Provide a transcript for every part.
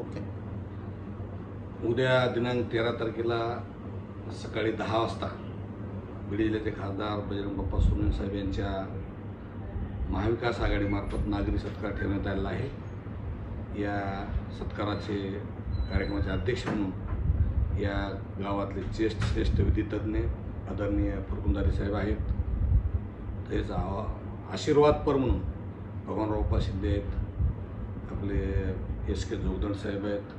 Okay. उद्या दिनांक तेरा तारखेला सकाळी दहा वाजता बीड जिल्ह्याचे खासदार बजरंग बाप्पा सोनवणे साहेब यांच्या महाविकास आघाडीमार्फत नागरी सत्कार ठेवण्यात आलेला आहे. या सत्काराचे कार्यक्रमाचे अध्यक्ष म्हणून या गावातले ज्येष्ठ श्रेष्ठ विधितज्ञ आदरणीय फुरकुंदारी साहेब आहेत. तेच आशीर्वादपर म्हणून भगवानराव उप्पा शिंदे आहेत एस के जोगदंड साहेब आहेत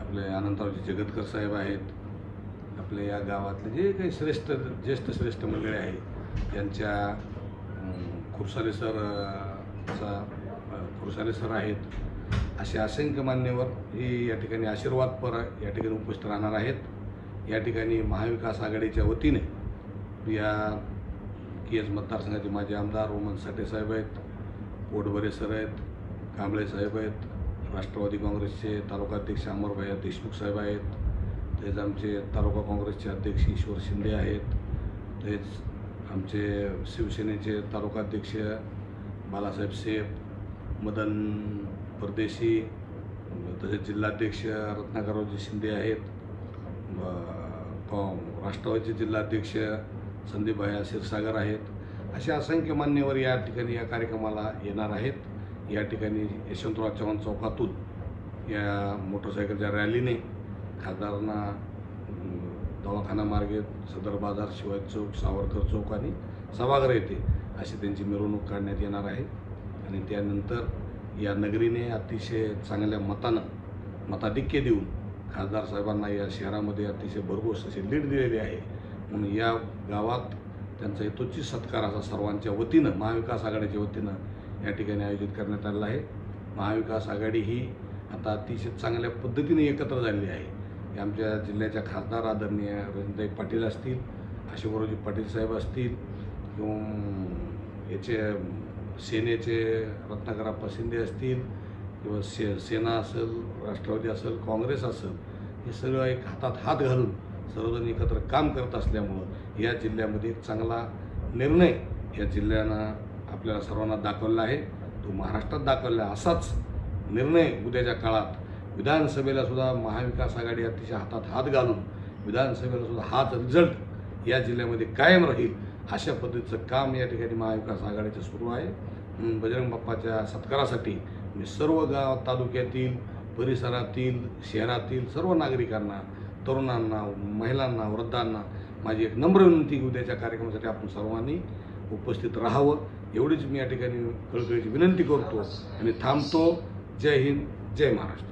आपले अनंतरावजी जगतकर साहेब आहेत आपले या गावातले जे काही श्रेष्ठ ज्येष्ठ श्रेष्ठ मंडळी आहे त्यांच्या खुरसाले सर अं, चा खुरसाले सर आहेत असे असंख्य मान्यवर ही या ठिकाणी आशीर्वादपर या ठिकाणी उपस्थित राहणार आहेत. या ठिकाणी महाविकास आघाडीच्या वतीने या केज मतदारसंघाचे माजी आमदार ओमन साठे साहेब आहेत पोटभरे सर आहेत कांबळे साहेब आहेत राष्ट्रवादी काँग्रेसचे तालुका अध्यक्ष अमरभाई देशमुख साहेब आहेत. तसेच आमचे तालुका काँग्रेसचे अध्यक्ष ईश्वर शिंदे आहेत. तसेच आमचे शिवसेनेचे तालुका अध्यक्ष बालासाहेब सेफ मदन परदेशी तसेच जिल्हाध्यक्ष रत्नाकररावजी शिंदे आहेत. कॉ- राष्ट्रवादीचे जिल्हाध्यक्ष संदीपभाया क्षीरसागर आहेत. असे असंख्य मान्यवर या ठिकाणी या कार्यक्रमाला येणार आहेत. या ठिकाणी यशवंतराव चव्हाण चौकातून या मोटरसायकलच्या रॅलीने खासदारांना अं, दवाखाना मार्गे सदर बाजार शिवाय चौक सावरकर चौक आणि सभागृह येथे अशी त्यांची मिरवणूक काढण्यात येणार आहे. आणि त्यानंतर या नगरीने अतिशय चांगल्या मतानं मताधिक्य देऊन खासदार साहेबांना या शहरामध्ये अतिशय भरघोस अशी लीड दिलेली आहे. म्हणून या गावात त्यांचा यथोचित सत्कार असा सर्वांच्या वतीनं महाविकास आघाडीच्या वतीनं या ठिकाणी आयोजित करण्यात आलेला आहे. महाविकास आघाडी ही आता अतिशय चांगल्या पद्धतीने एकत्र झालेली आहे. आमच्या जिल्ह्याच्या खासदार आदरणीय रंजनताई पाटील असतील अशोकरावजी पाटील साहेब असतील किंवा याचे सेनेचे रत्नाकराप्पा शिंदे असतील किंवा से सेना असेल राष्ट्रवादी असेल काँग्रेस असेल हे सगळं एक हातात हात घालून सर्वजण एकत्र काम करत असल्यामुळं या जिल्ह्यामध्ये एक चांगला निर्णय या जिल्ह्यानं आपल्याला सर्वांना दाखवला आहे. तो महाराष्ट्रात दाखवला आहे. असाच निर्णय उद्याच्या काळात विधानसभेला सुद्धा महाविकास आघाडी अतिशय हातात हात घालून विधानसभेला सुद्धा हाच रिझल्ट या जिल्ह्यामध्ये कायम राहील अशा पद्धतीचं काम या ठिकाणी महाविकास आघाडीचं सुरू आहे. बजरंग बाप्पाच्या सत्कारासाठी मी सर्व गाव तालुक्यातील परिसरातील शहरातील सर्व नागरिकांना तरुणांना महिलांना वृद्धांना माझी एक नम्र विनंती उद्याच्या कार्यक्रमासाठी आपण सर्वांनी उपस्थित राहावं एवढीच मी या ठिकाणी कळकळीची विनंती करतो आणि थांबतो. जय हिंद जय महाराष्ट्र.